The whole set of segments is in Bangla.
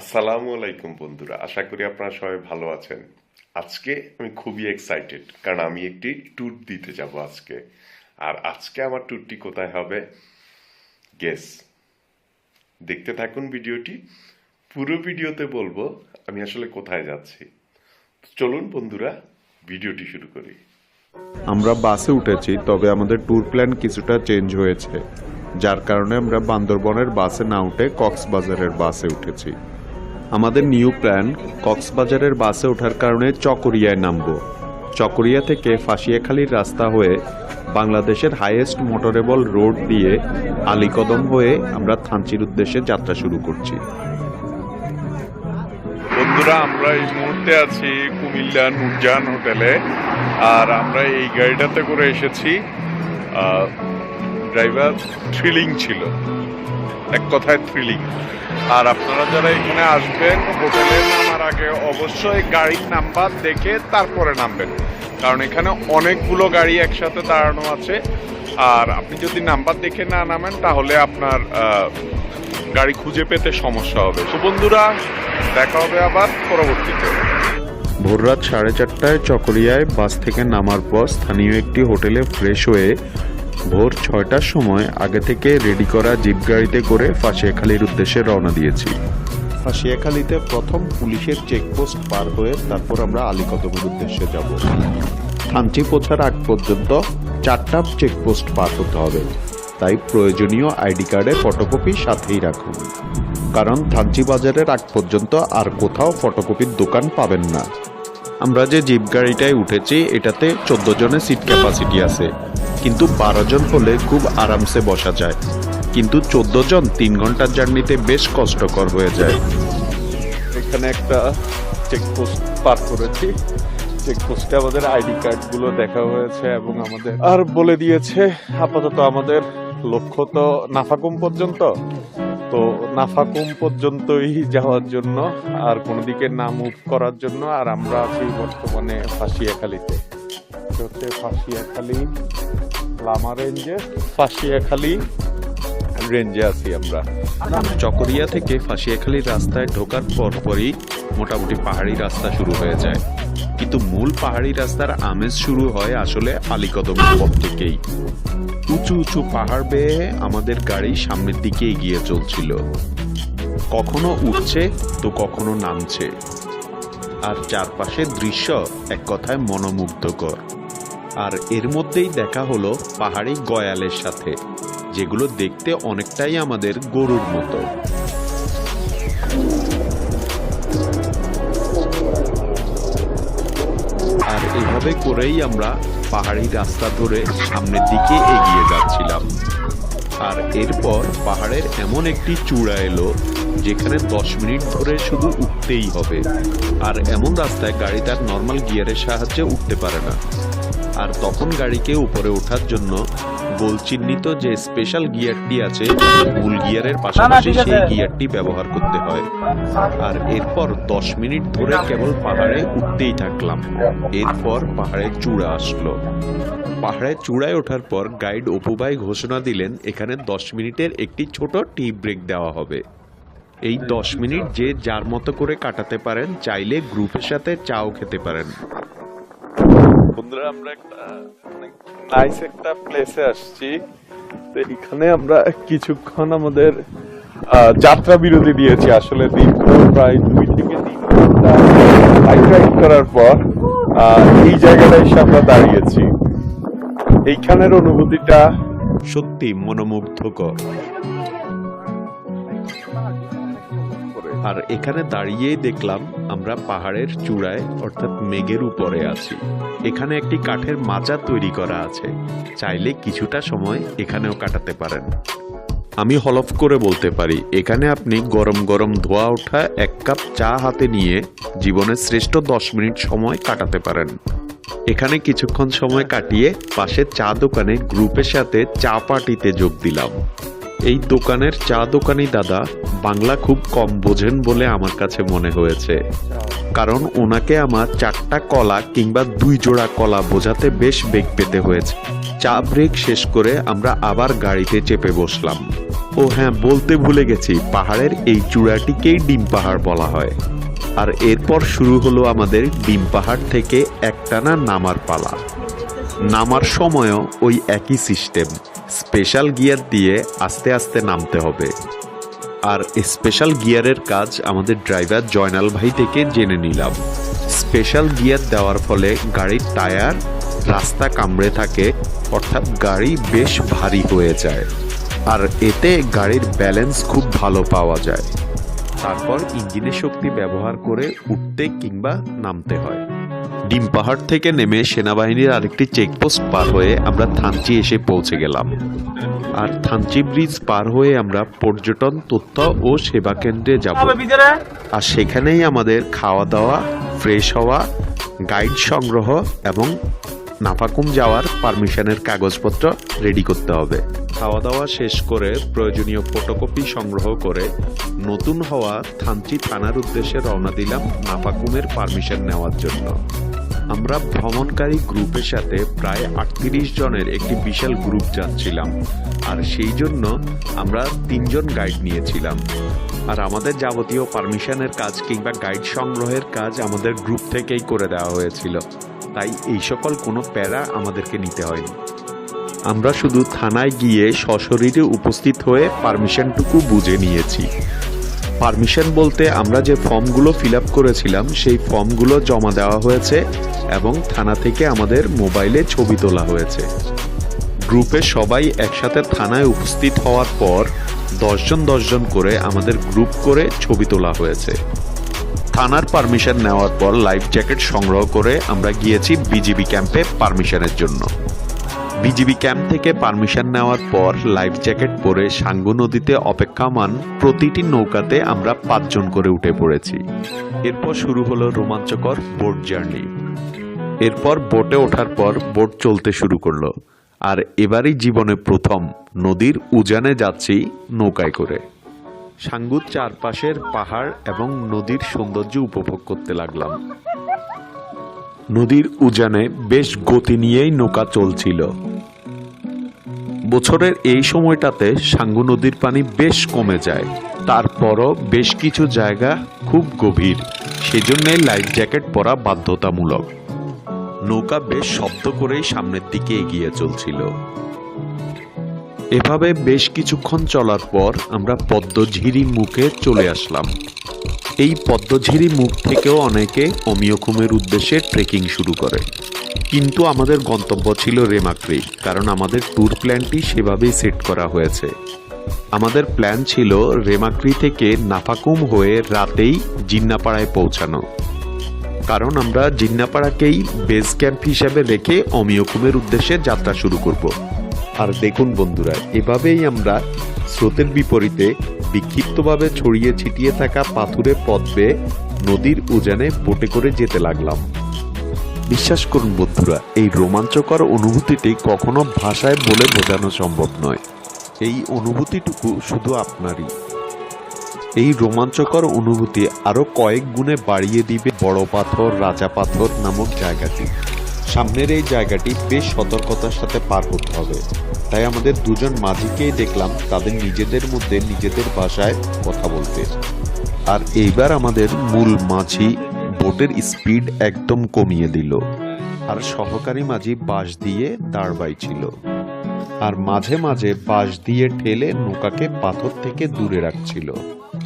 আসসালামু আলাইকুম বন্ধুরা, আশা করি আপনারা সবাই ভালো আছেন। আজকে আমি খুবই এক্সাইটেড কারণ আমি একটি ট্যুর দিতে যাব আজকে। আর আজকে আমার ট্যুরটি কোথায় হবে? গেস দেখতে থাকুন ভিডিওটি। পুরো ভিডিওতে বলব, আমি আসলে কোথায় যাচ্ছি। চলুন বন্ধুরা, ভিডিওটি শুরু করি। আমরা বাসে উঠেছি, তবে আমাদের ট্যুর প্ল্যান কিছুটা চেঞ্জ হয়েছে। যার কারণে আমরা বান্দরবনের বাসে না উঠে কক্সবাজারের বাসে উঠেছি। আমাদের নিউ প্ল্যান কক্সবাজারের বাসে ওঠার কারণে চকরিয়ায় নামব। চকরিয়া থেকে ফাঁসিয়াখালীর রাস্তা হয়ে বাংলাদেশের হাইয়েস্ট মোটরেবল রোড দিয়ে আলীকদম হয়ে আমরা থানচির উদ্দেশ্যে যাত্রা শুরু করছি। বন্ধুরা, আমরা এই মুহূর্তে আছি কুমিল্লা নুরজাহান হোটেলে, আর আমরা এই গাড়িটাতে করে এসেছি। ড্রাইভার থ্রিলিং ছিল। এক কথায় থ্রিলিং আর আপনারা যারা এখানে আসবেন, হোটেলে নামার আগে অবশ্যই গাড়ির নাম্বার দেখে তারপরে নামবেন। কারণ এখানে অনেকগুলো গাড়ি একসাথে দাঁড়ানো আছে। আর আপনি যদি নাম্বার দেখে না নামেন, তাহলে আপনার গাড়ি খুঁজে পেতে সমস্যা হবে। তো বন্ধুরা, দেখা হবে আবার পরবর্তীতে। ভোররাত সাড়ে চারটায় চকরিয়ায় বাস থেকে নামার পর স্থানীয় একটি হোটেলে ফ্রেশ হয়ে ভোর ছয়টার সময় আগে থেকে রেডি করা জিপ গাড়িতে করে ফাঁসিয়াখালীর উদ্দেশ্যে রওনা দিয়েছি। ফাঁসিয়াখালীতে প্রথম পুলিশের চেকপোস্ট পার হয়ে তারপর আমরা আলীকদমের উদ্দেশ্যে যাব। থানচি পৌঁছার আগ পর্যন্ত চারটা চেকপোস্ট পার হতে হবে। তাই প্রয়োজনীয় আইডি কার্ডের ফটোকপি সাথেই রাখুন। কারণ থানচি বাজারের আগ পর্যন্ত আর কোথাও ফটোকপির দোকান পাবেন না। আমরা যে জিপ গাড়িটায় উঠেছি, এটাতে চোদ্দ জনের সিট ক্যাপাসিটি আছে। কিন্তু বারো জন হলে খুব আরামসে বসা যায়। কিন্তু চোদ্দ জন তিন ঘণ্টার জার্নিতে বেশ কষ্টকর হয়ে যায়। এখানে একটা চেকপোস্ট পার করেছি। চেকপোস্টে আমাদের আইডি কার্ডগুলো দেখা হয়েছে এবং আমাদের আর বলে দিয়েছে, আপাতত আমাদের লক্ষ্য তো নাফাকুম পর্যন্ত। তো নাফাকুম পর্যন্তই যাওয়ার জন্য, আর কোনো দিকে না মুভ করার জন্য, আর আমরা আছি বর্তমানে ফাঁসিয়াখালিতে। হচ্ছে ফাঁসিয়াখালী লামা রেঞ্জে ফাঁসিয়াখালী রেঞ্জে আছি আমরা। চকরিয়া থেকে ফাঁসিয়াখালীর রাস্তায় ঢোকার পরপরই মোটামুটি পাহাড়ি রাস্তা শুরু হয়ে যায়। কিন্তু মূল পাহাড়ি রাস্তার আমেজ শুরু হয় আসলে আলীকদমের পথ থেকেই। উঁচু উঁচু পাহাড় বেয়ে আমাদের গাড়ি সামনের দিকে এগিয়ে চলছিল। কখনো উঠছে তো কখনো নামছে। আর চারপাশের দৃশ্য এক কথায় মনোমুগ্ধকর। আর এর মধ্যেই দেখা হলো পাহাড়ি গয়ালের সাথে, যেগুলো দেখতে অনেকটাই আমাদের গরুর মতো। আর এভাবে করেই আমরা পাহাড়ি রাস্তা ধরে সামনের দিকে এগিয়ে যাচ্ছিলাম। আর এরপর পাহাড়ের এমন একটি চূড়া এলো, যেখানে দশ মিনিট ধরে শুধু উঠতেই হবে। আর এমন রাস্তায় গাড়ি তার নর্মাল গিয়ারের সাহায্যে উঠতে পারে না। আর তখন গাড়িকে উপরে ওঠার জন্য গোল চিহ্নিত যে স্পেশাল গিয়ারটি আছে মূল গিয়ারের পাশাপাশি সেই গিয়ারটি ব্যবহার করতে হয়। আর এরপর দশ মিনিট ধরে কেবল পাহাড়ে উঠতেই থাকলাম। এরপর পাহাড়ে চূড়া আসলো। পাহাড়ের চূড়ায় ওঠার পর গাইড অপুভাই ঘোষণা দিলেন এখানে দশ মিনিটের একটি ছোট টি ব্রেক দেওয়া হবে। এই দশ মিনিট যে যার মতো করে কাটাতে পারেন চাইলে গ্রুপের সাথে চাও খেতে পারেন। বন্ধুরা, আমরা একটা নাইস একটা প্লেসে আসছি। তো এখানে আমরা কিছুক্ষণ আমাদের যাত্রা বিরতি দিয়েছি আসলে দীর্ঘ প্রায় দুই থেকে তিন ঘণ্টা বাইক রাইড করার পর এই জায়গাটায় এসে আমরা দাঁড়িয়েছি। এইখানের অনুভূতিটা সত্যি মনোমুগ্ধকর। আর এখানে দাঁড়িয়েই দেখলাম আমরা পাহাড়ের চূড়ায়, অর্থাৎ মেঘের উপরে আছি। এখানে একটি কাঠের মাচা তৈরি করা আছে। চাইলে কিছুটা সময় এখানেও কাটাতে পারেন। আমি হলফ করে বলতে পারি, এখানে আপনি গরম গরম ধোয়া ওঠা এক কাপ চা হাতে নিয়ে জীবনের শ্রেষ্ঠ দশ মিনিট সময় কাটাতে পারেন। এখানে কিছুক্ষণ সময় কাটিয়ে পাশের চা দোকানে গ্রুপের সাথে চা পার্টিতে যোগ দিলাম। এই দোকানের চা দোকানি দাদা বাংলা খুব কম বোঝেন বলে আমার কাছে মনে হয়েছে। কারণ ওনাকে আমার চারটা কলা কিংবা দুই জোড়া কলা বোঝাতে বেশ বেগ পেতে হয়েছে। চা ব্রেক শেষ করে আমরা আবার গাড়িতে চেপে বসলাম। ও হ্যাঁ বলতে ভুলে গেছি, পাহাড়ের এই চূড়াটিকেই ডিম পাহাড় বলা হয়। আর এরপর শুরু হলো আমাদের ডিম পাহাড় থেকে একটানা নামার পালা। নামার সময়ও ওই একই সিস্টেম। স্পেশাল গিয়ার দিয়ে আস্তে আস্তে নামতে হবে। আর স্পেশাল গিয়ারের কাজ আমাদের ড্রাইভার জয়নাল ভাই থেকে জেনে নিলাম। স্পেশাল গিয়ার দেওয়ার ফলে গাড়ির টায়ার রাস্তা কামড়ে থাকে, অর্থাৎ গাড়ি বেশ ভারী হয়ে যায়। আর এতে গাড়ির ব্যালেন্স খুব ভালো পাওয়া যায়। তারপর ইঞ্জিনের শক্তি ব্যবহার করে উঠতে কিংবা নামতে হয়। ডিম পাহাড় থেকে নেমে সেনাবাহিনীর আরেকটি চেকপোস্ট পার হয়ে আমরা থানচি এসে পৌঁছে গেলাম। আর থানচি ব্রিজ পার হয়ে আমরা পর্যটন তথ্য ও সেবা কেন্দ্রে যাব। আর সেখানেই আমাদের খাওয়া দাওয়া ফ্রেশ হওয়া গাইড সংগ্রহ এবং নাফাকুম যাওয়ার পারমিশনের কাগজপত্র রেডি করতে হবে। খাওয়া দাওয়া শেষ করে প্রয়োজনীয় ফটোকপি সংগ্রহ করে নতুন হওয়া থানচি থানার উদ্দেশ্যে রওনা দিলাম নাফাকুমের পারমিশন নেওয়ার জন্য। আমরা ভ্রমণকারী গ্রুপের সাথে প্রায় আটত্রিশ জনের একটি বিশাল গ্রুপ যাচ্ছিলাম। আর সেই জন্য আমরা তিনজন গাইড নিয়েছিলাম। আর আমাদের যাবতীয় পারমিশনের কাজ কিংবা গাইড সংগ্রহের কাজ আমাদের গ্রুপ থেকেই করে দেওয়া হয়েছিল। তাই এই সকল কোনো প্যারা আমাদেরকে নিতে হয়নি। আমরা শুধু থানায় গিয়ে সশরীরে উপস্থিত হয়ে পারমিশনটুকু বুঝে নিয়েছি। পারমিশন বলতে আমরা যে ফর্মগুলো ফিল আপ করেছিলাম, সেই ফর্মগুলো জমা দেওয়া হয়েছে এবং থানা থেকে আমাদের মোবাইলে ছবি তোলা হয়েছে। গ্রুপে সবাই একসাথে থানায় উপস্থিত হওয়ার পর দশজন দশজন করে আমাদের গ্রুপ করে ছবি তোলা হয়েছে। থানার পারমিশন নেওয়ার পর লাইফ জ্যাকেট সংগ্রহ করে আমরা গিয়েছি বিজিবি ক্যাম্পে পারমিশনের জন্য। বিজিবি ক্যাম্প থেকে পারমিশন নেওয়ার পর লাইফ জ্যাকেট পরে সাঙ্গু নদীতে অপেক্ষামান প্রতিটি নৌকাতে আমরা পাঁচজন করে উঠে পড়েছি। এরপর শুরু হলো রোমাঞ্চকর বোট জার্নি। এরপর বোটে ওঠার পর বোট চলতে শুরু করল। আর এবারই জীবনে প্রথম নদীর উজানে যাচ্ছি নৌকায় করে। সাঙ্গুর চারপাশের পাহাড় এবং নদীর সৌন্দর্য উপভোগ করতে লাগলাম। নদীর উজানে বেশ গতি নিয়েই নৌকা চলছিল। বছরের এই সময়টাতে সাঙ্গু নদীর পানি বেশ কমে যায়। তারপরও বেশ কিছু জায়গা খুব গভীর। সেজন্য লাইফ জ্যাকেট পরা বাধ্যতামূলক। নৌকা বেশ শব্দ করেই সামনের দিকে এগিয়ে চলছিল। এভাবে বেশ কিছুক্ষণ চলার পর আমরা পদ্মঝিরি মুখে চলে আসলাম। এই পদ্মঝিরি মুখ থেকেও অনেকে অমিয়কুমের উদ্দেশ্যে ট্রেকিং শুরু করে। কিন্তু আমাদের গন্তব্য ছিল রেমাক্রি, কারণ আমাদের ট্যুর প্ল্যানটি সেভাবেই সেট করা হয়েছে। আমাদের প্ল্যান ছিল রেমাক্রি থেকে নাফাকুম হয়ে রাতেই জিন্নাপাড়ায় পৌঁছানো। কারণ আমরা জিন্নাপাড়াকেই বেস ক্যাম্প হিসেবে রেখে অমিয়কুমের উদ্দেশ্যে যাত্রা শুরু করব। আর দেখুন বন্ধুরা, এভাবেই আমরা স্রোতের বিপরীতে বিক্ষিপ্তভাবে ছড়িয়ে ছিটিয়ে থাকা পাথুরে পথ নদীর উজানে বোটে করে যেতে লাগলাম। বিশ্বাস করুন বন্ধুরা, এই রোমাঞ্চকর অনুভূতিটি কখনো ভাষায় বলে বোঝানো সম্ভব নয়। এই অনুভূতিটুকু শুধু আপনারই। এই রোমাঞ্চকর অনুভূতি আরও কয়েক গুণে বাড়িয়ে দিবে বড় পাথর, রাজা পাথর নামক জায়গাটি। সামনের এই জায়গাটি বেশ সতর্কতার সাথে পার হতে হবে। তাই আমাদের দুজন মাঝিকেই দেখলাম তাদের নিজেদের মধ্যে নিজেদের ভাষায় কথা বলতে। আর এইবার আমাদের মূল মাঝি বোটের স্পিড একদম কমিয়ে দিল। আর সহকারী মাঝি বাঁশ দিয়ে দাঁড় বাইছিল। আর মাঝে মাঝে বাঁশ দিয়ে ঠেলে নৌকাকে পাথর থেকে দূরে রাখছিল।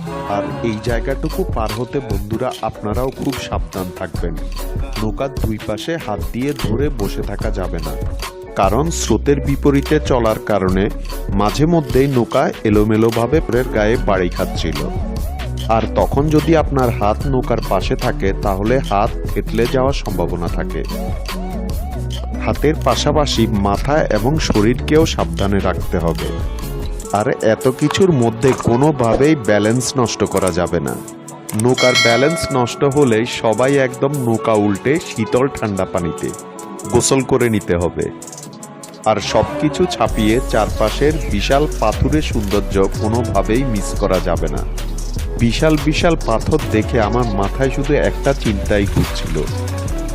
আর এই জায়গাটুকু পার হতে বন্ধুরা আপনারাও খুব সাবধান থাকবেন। নৌকার দুই পাশে হাত দিয়ে ধরে বসে থাকা যাবে না। কারণ স্রোতের বিপরীতে চলার কারণে মাঝে মধ্যেই নৌকা এলোমেলোভাবে প্রের গায়ে বাড়ি খাচ্ছিল। আর তখন যদি আপনার হাত নৌকার পাশে থাকে, তাহলে হাত থেতলে যাওয়ার সম্ভাবনা থাকে। হাতের পাশাপাশি মাথা এবং শরীরকেও সাবধানে রাখতে হবে। আর এত কিছুর মধ্যে কোনোভাবেই ব্যালেন্স নষ্ট করা যাবে না। নৌকার ব্যালেন্স নষ্ট হলে সবাই একদম নৌকা উল্টে শীতল ঠান্ডা পানিতে গোসল করে নিতে হবে। আর সব কিছু ছাপিয়ে চারপাশের বিশাল পাথুরে সৌন্দর্য কোনোভাবেই মিস করা যাবে না। বিশাল বিশাল পাথর দেখে আমার মাথায় শুধু একটা চিন্তাই ঘুরছিল।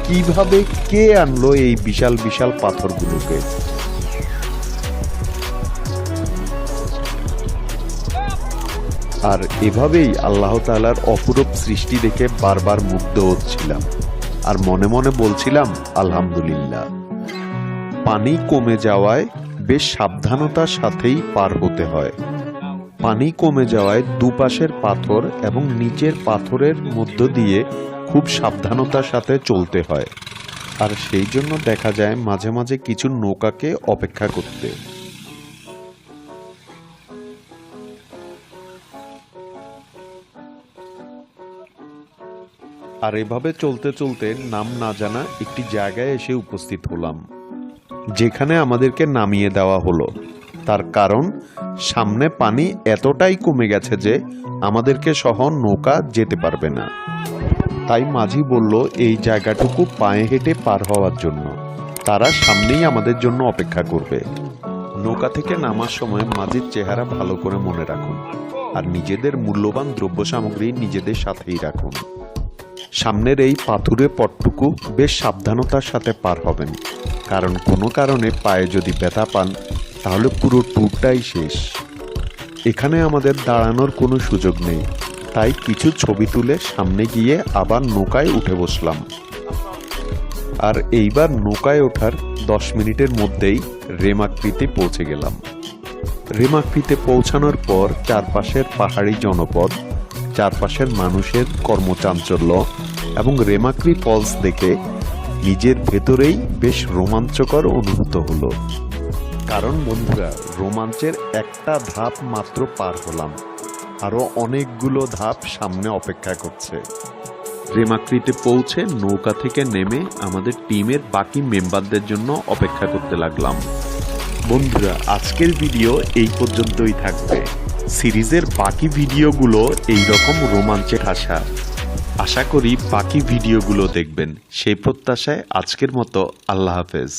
কীভাবে কে আনলো এই বিশাল বিশাল পাথরগুলোকে? আর এভাবেই আল্লাহ তাআলার অপরূপ সৃষ্টি দেখে বারবার মুগ্ধ হচ্ছিলাম। আর মনে মনে বলছিলাম, আলহামদুলিল্লাহ। পানি কমে যাওয়ায় বেশ সাবধানতার সাথেই পার হতে হয়। পানি কমে যাওয়ায় দুপাশের পাথর এবং নিচের পাথরের মধ্য দিয়ে খুব সাবধানতার সাথে চলতে হয়। আর সেই জন্য দেখা যায় মাঝে মাঝে কিছু নৌকাকে অপেক্ষা করতে। আর এভাবে চলতে চলতে নাম না জানা একটি জায়গায় এসে উপস্থিত হলাম, যেখানে আমাদেরকে নামিয়ে দেওয়া হলো। তার কারণ, সামনে পানি এতটাই কমে গেছে যে আমাদেরকে সহ নৌকা যেতে পারবে না। তাই মাঝি বলল, এই জায়গাটুকু পায়ে হেঁটে পার হওয়ার জন্য। তারা সামনেই আমাদের জন্য অপেক্ষা করবে। নৌকা থেকে নামার সময় মাঝির চেহারা ভালো করে মনে রাখুন, আর নিজেদের মূল্যবান দ্রব্য সামগ্রী নিজেদের সাথেই রাখুন। সামনের এই পাথুরে পথটুকু বেশ সাবধানতার সাথে পার হবেন। কারণ কোনো কারণে পায়ে যদি ব্যথা পান, তাহলে পুরো ট্যুরটাই শেষ। এখানে আমাদের দাঁড়ানোর কোনো সুযোগ নেই। তাই কিছু ছবি তুলে সামনে গিয়ে আবার নৌকায় উঠে বসলাম। আর এইবার নৌকায় ওঠার দশ মিনিটের মধ্যেই রেমাকৃতে পৌঁছে গেলাম। রেমাকৃতে পৌঁছানোর পর চারপাশের পাহাড়ি জনপদ চারপাশের মানুষের কর্মচাঞ্চল্য এবং রেমাক্রি ফলস দেখে নিজের ভেতরেই বেশ রোমাঞ্চকর অনুভূত হলো। কারণ বন্ধুরা, রোমাঞ্চের একটা ধাপ মাত্র পার হলাম। আরও অনেকগুলো ধাপ সামনে অপেক্ষা করছে। রেমাক্রিতে পৌঁছে নৌকা থেকে নেমে আমাদের টিমের বাকি মেম্বারদের জন্য অপেক্ষা করতে লাগলাম। বন্ধুরা, আজকের ভিডিও এই পর্যন্তই থাকবে। সিরিজের বাকি ভিডিওগুলো এইরকম রোমাঞ্চে ঠাসা আশা করি বাকি ভিডিওগুলো দেখবেন। সেই প্রত্যাশায় আজকের মতো আল্লাহ হাফেজ।